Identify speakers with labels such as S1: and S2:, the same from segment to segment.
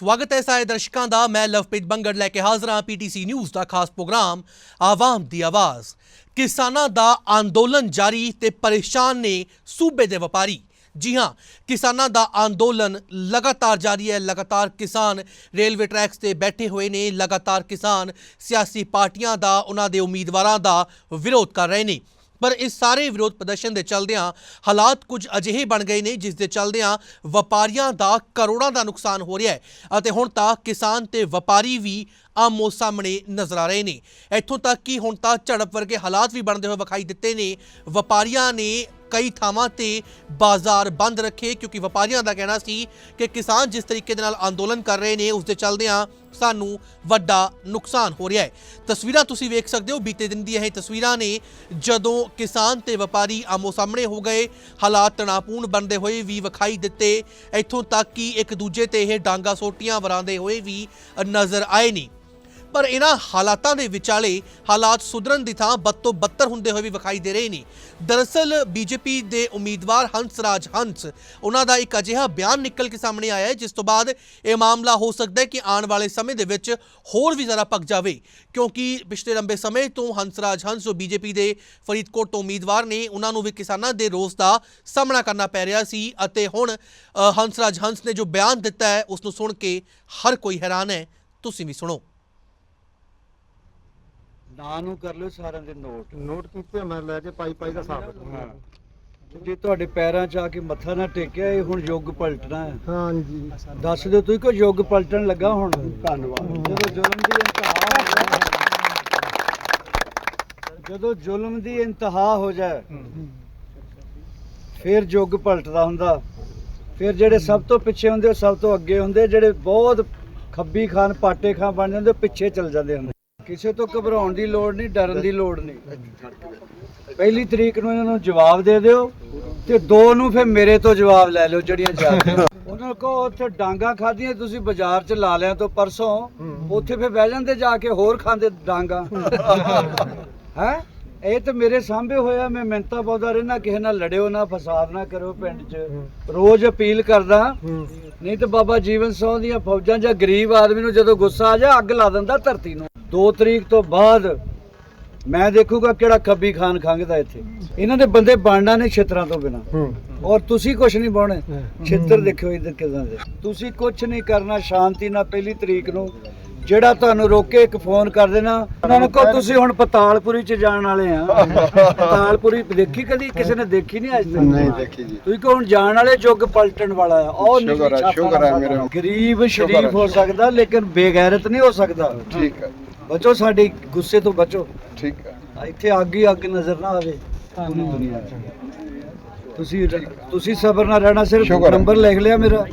S1: ਸਵਾਗਤ ਹੈ ਸਾਰੇ ਦਰਸ਼ਕਾਂ ਦਾ। ਮੈਂ ਲਵਪ੍ਰੀਤ ਬੰਗੜ ਲੈ ਕੇ ਹਾਜ਼ਰ ਹਾਂ ਪੀਟੀਸੀ ਨਿਊਜ਼ ਦਾ ਖਾਸ ਪ੍ਰੋਗਰਾਮ, ਆਵਾਮ ਦੀ ਆਵਾਜ਼। ਕਿਸਾਨਾਂ ਦਾ ਅੰਦੋਲਨ ਜਾਰੀ ਤੇ ਪਰੇਸ਼ਾਨ ਨੇ ਸੂਬੇ ਦੇ ਵਪਾਰੀ। ਜੀ ਹਾਂ, ਕਿਸਾਨਾਂ ਦਾ ਅੰਦੋਲਨ ਲਗਾਤਾਰ ਜਾਰੀ ਹੈ। ਲਗਾਤਾਰ ਕਿਸਾਨ ਰੇਲਵੇ ਟਰੈਕਸ ਤੇ ਬੈਠੇ ਹੋਏ ਨੇ। ਲਗਾਤਾਰ ਕਿਸਾਨ ਸਿਆਸੀ ਪਾਰਟੀਆਂ ਦਾ, ਉਹਨਾਂ ਦੇ ਉਮੀਦਵਾਰਾਂ ਦਾ ਵਿਰੋਧ ਕਰ ਰਹੇ ਨੇ। ਪਰ ਇਸ ਸਾਰੇ ਵਿਰੋਧ ਪ੍ਰਦਰਸ਼ਨ ਦੇ ਚਲਦਿਆਂ ਹਾਲਾਤ ਕੁਝ ਅਜਿਹੇ ਬਣ ਗਏ ਨੇ ਜਿਸ ਦੇ ਚਲਦਿਆਂ ਵਪਾਰੀਆਂ ਦਾ ਕਰੋੜਾਂ ਦਾ ਨੁਕਸਾਨ ਹੋ ਰਿਹਾ ਹੈ ਅਤੇ ਹੁਣ ਤਾਂ ਕਿਸਾਨ ਤੇ ਵਪਾਰੀ ਵੀ ਆਮੋ ਸਾਹਮਣੇ ਨਜ਼ਰ ਆ ਰਹੇ ਨੇ। ਇੱਥੋਂ ਤੱਕ ਕਿ ਹੁਣ ਤਾਂ ਝੜਪ ਵਰਗੇ ਹਾਲਾਤ ਵੀ ਬਣਦੇ ਹੋਏ ਵਿਖਾਈ ਦਿੱਤੇ ਨੇ। ਵਪਾਰੀਆਂ ਨੇ ਕਈ ਥਾਵਾਂ ਤੇ ਬਾਜ਼ਾਰ ਬੰਦ ਰੱਖੇ, ਕਿਉਂਕਿ ਵਪਾਰੀਆਂ ਦਾ ਕਹਿਣਾ ਸੀ ਕਿ ਕਿਸਾਨ ਜਿਸ ਤਰੀਕੇ ਦੇ ਨਾਲ ਅੰਦੋਲਨ ਕਰ ਰਹੇ ਨੇ ਉਸ ਦੇ ਚਲਦਿਆਂ ਸਾਨੂੰ ਵੱਡਾ ਨੁਕਸਾਨ ਹੋ ਰਿਹਾ ਹੈ। ਤਸਵੀਰਾਂ ਤੁਸੀਂ ਵੇਖ ਸਕਦੇ ਹੋ, ਬੀਤੇ ਦਿਨ ਦੀਆਂ ਇਹ ਤਸਵੀਰਾਂ ਨੇ ਜਦੋਂ ਕਿਸਾਨ ਤੇ ਵਪਾਰੀ ਆਮੋ ਸਾਹਮਣੇ ਹੋ ਗਏ, ਹਾਲਾਤ ਤਣਾਪੂਰਨ ਬਣਦੇ ਹੋਏ ਵੀ ਵਿਖਾਈ ਦਿੱਤੇ, ਇੱਥੋਂ ਤੱਕ ਕਿ ਇੱਕ ਦੂਜੇ ਤੇ ਇਹ ਡਾਂਗਾ ਸੋਟੀਆਂ ਵਰਾਂਦੇ ਹੋਏ ਵੀ ਨਜ਼ਰ ਆਏ ਨਹੀਂ ਪਰ ਇਹਨਾਂ ਹਾਲਾਤਾਂ ਦੇ ਵਿਚਾਲੇ ਹਾਲਾਤ ਸੁਧਰਨ ਦੀ ਥਾਂ ਬਦ ਤੋਂ ਬੱਤਰ ਹੁੰਦੇ ਹੋਏ ਵੀ ਵਿਖਾਈ ਦੇ ਰਹੇ ਨੇ। ਦਰਅਸਲ ਬੀਜੇਪੀ ਦੇ ਉਮੀਦਵਾਰ ਹੰਸਰਾਜ ਹੰਸ ਉਹਨਾਂ ਦਾ ਇੱਕ ਅਜਿਹਾ ਬਿਆਨ ਨਿਕਲ ਕੇ ਸਾਹਮਣੇ ਆਇਆ ਹੈ ਜਿਸ ਤੋਂ ਬਾਅਦ ਇਹ ਮਾਮਲਾ ਹੋ ਸਕਦਾ ਹੈ ਕਿ ਆਉਣ ਵਾਲੇ ਸਮੇਂ ਦੇ ਵਿੱਚ ਹੋਰ ਵੀ ਜ਼ਿਆਦਾ ਪੱਕ ਜਾਵੇ ਕਿਉਂਕਿ ਪਿਛਲੇ ਲੰਬੇ ਸਮੇਂ ਤੋਂ ਹੰਸਰਾਜ ਹੰਸ ਜੋ ਬੀਜੇਪੀ ਦੇ ਫਰੀਦਕੋਟ ਤੋਂ ਉਮੀਦਵਾਰ ਨੇ ਉਹਨਾਂ ਨੂੰ ਵੀ ਕਿਸਾਨਾਂ ਦੇ ਰੋਸ ਦਾ ਸਾਹਮਣਾ ਕਰਨਾ ਪੈ ਰਿਹਾ ਸੀ ਅਤੇ ਹੁਣ ਅ, ਹੰਸਰਾਜ ਹੰਸ ਨੇ ਜੋ ਬਿਆਨ ਦਿੱਤਾ ਹੈ ਉਸ ਨੂੰ ਸੁਣ ਕੇ ਹਰ ਕੋਈ ਹੈਰਾਨ ਹੈ। ਤੁਸੀਂ ਵੀ ਸੁਣੋ।
S2: ਨਾਂ ਨੂੰ ਕਰ ਲਿਓ ਸਾਰਿਆਂ ਦੇ ਨੋਟ।
S3: ਨੋਟ ਕੀਤੇ ਮੈਂ ਲੈ ਕੇ ਪਾਈ ਪਾਈ ਦਾ ਸਾਫ਼
S2: ਜੇ ਤੁਹਾਡੇ ਪੈਰਾਂ 'ਚ ਆ ਕੇ ਮੱਥਾ ਨਾ ਟੇਕਿਆ ਇਹ ਹੁਣ ਯੁੱਗ ਪਲਟਣਾ ਹੈ।
S3: ਹਾਂਜੀ।
S2: ਦੱਸ ਦਿਓ ਤੁਸੀਂ ਕੋਈ ਯੁੱਗ ਪਲਟਣ ਲੱਗਾ ਹੁਣ? ਧੰਨਵਾਦ। ਜਦੋਂ ਜ਼ੁਲਮ ਦੀ ਇੰਤਹਾ ਹੋ ਜਾਏ ਜਦੋਂ ਜ਼ੁਲਮ ਦੀ ਇੰਤਹਾ ਹੋ ਜਾਏ ਫਿਰ ਯੁੱਗ ਪਲਟਦਾ ਹੁੰਦਾ। ਫਿਰ ਜਿਹੜੇ ਸਭ ਤੋਂ ਪਿੱਛੇ ਹੁੰਦੇ ਉਹ ਸਭ ਤੋਂ ਅੱਗੇ ਹੁੰਦੇ ਜਿਹੜੇ ਬਹੁਤ ਖੱਬੀ ਖਾਨ ਪਾਟੇ ਖਾਨ ਬਣ ਜਾਂਦੇ ਪਿੱਛੇ ਚੱਲ ਜਾਂਦੇ ਹੁੰਦੇ। ਕਿਸੇ ਤੋਂ ਘਬਰਾਉਣ ਦੀ ਲੋੜ ਨਹੀਂ, ਡਰਨ ਦੀ ਲੋੜ ਨਹੀਂ। ਪਹਿਲੀ ਤਰੀਕ ਨੂੰ ਇਹਨਾਂ ਨੂੰ ਜਵਾਬ ਦੇ ਦਿਓ ਤੇ ਦੋ ਨੂੰ ਫਿਰ ਮੇਰੇ ਤੋਂ ਜਵਾਬ ਲੈ ਲਿਓ ਜਿਹੜੀਆਂ ਜਾ ਉਹਨਾਂ ਨੂੰ ਉੱਥੇ ਡਾਂਗਾ ਖਾਧੀਆਂ, ਤੁਸੀਂ ਬਾਜ਼ਾਰ 'ਚ ਲਾ ਲਿਆ ਤੋਂ ਪਰਸੋਂ, ਉੱਥੇ ਫਿਰ ਬਹਿ ਜਾਂਦੇ ਜਾ ਕੇ ਹੋਰ ਖਾਂਦੇ ਡਾਂਗਾ। ਹੈ? ਇਹ ਤਾਂ ਮੇਰੇ ਸਾਹਮਣੇ ਹੋਇਆ ਮੈਂ ਮਿੰਤਾ ਪਾਉਂਦਾ ਰਹਿਣਾ ਕਿਸੇ ਨਾਲ ਲੜਿਓ ਨਾ ਫਸਾਦ ਨਾ ਕਰੋ ਪਿੰਡ 'ਚ। ਰੋਜ਼ ਅਪੀਲ ਕਰਦਾ ਨਹੀਂ ਤਾਂ ਬਾਬਾ ਜੀਵਨ ਸੌ ਦੀਆਂ ਫੌਜਾਂ ਜਾਂ ਗਰੀਬ ਆਦਮੀ ਨੂੰ ਜਦੋਂ ਗੁੱਸਾ ਆ ਜਾ ਅੱਗ ਲਾ ਦਿੰਦਾ ਧਰਤੀ ਨੂੰ। 2 ਤਰੀਕ ਤੋਂ ਬਾਅਦ ਮੈਂ ਦੇਖੂਗਾ ਕਿਹੜਾ ਖੱਬੀ ਖਾਨ ਖੰਗਦਾ ਇੱਥੇ। ਇਹਨਾਂ ਦੇ ਬੰਦੇ ਬਣਨਾ ਨੇ ਛਿੱਤਰਾਂ ਤੋਂ ਬਿਨਾ। ਔਰ ਤੁਸੀਂ ਕੁਝ ਨਹੀਂ ਬਾਉਣੇ ਛਿੱਤਰ ਦੇਖਿਓ ਇਧਰ ਕਿਦਾਂ ਦੇ। ਤੁਸੀਂ ਕੁਝ ਨਹੀਂ ਕਰਨਾ ਸ਼ਾਂਤੀ ਨਾਲ ਪਹਿਲੀ ਤਰੀਕ ਨੂੰ ਜਿਹੜਾ ਤੁਹਾਨੂੰ ਰੋਕੇ ਇੱਕ ਫੋਨ ਕਰ ਦੇਣਾ ਉਹਨਾਂ ਨੂੰ ਕਹੋ ਤੁਸੀਂ ਹੁਣ ਪਤਾਲਪੁਰੀ ਚ ਜਾਣ ਵਾਲੇ ਆ। ਪਤਾਲਪੁਰੀ ਦੇਖੀ ਕਦੀ? ਕਿਸੇ ਨੇ ਦੇਖੀ ਨਹੀਂ ਅੱਜ ਤੱਕ?
S3: ਨਹੀਂ ਦੇਖੀ ਜੀ।
S2: ਤੁਸੀਂ ਕਹੋ ਹੁਣ ਜਾਣ ਵਾਲੇ ਯੁੱਗ ਪਲਟਣ ਵਾਲਾ ਆ। ਉਹ ਨਹੀਂ
S3: ਸ਼ੁਕਰ ਹੈ,
S2: ਛਾਪਾ
S3: ਸ਼ੁਕਰ ਹੈ ਮੇਰੇ
S2: ਗਰੀਬ ਸ਼ਰੀਫ
S3: ਹੈ।
S2: ਸਕਦਾ ਲੇਕਿਨ ਬੇਗੈਰਤ ਨਹੀਂ ਹੋ ਸਕਦਾ।
S3: ਠੀਕ ਹੈ
S2: ਬਚੋ ਸਾਡੀ ਗੁੱਸੇ ਤੋਂ ਬਚੋ।
S3: ਠੀਕ ਹੈ
S2: ਇੱਥੇ ਅੱਗ ਹੀ ਅੱਗ ਨਜ਼ਰ ਨਾ ਆਵੇ। ਪੂਰੀ ਦੁਨੀਆ 'ਚ। ਤੁਸੀਂ ਤੁਸੀਂ ਸਬਰ ਨਾਲ ਰਹਿਣਾ ਸਿਰਫ। ਨੰਬਰ ਲਿਖ ਲਿਆ ਮੇਰਾ।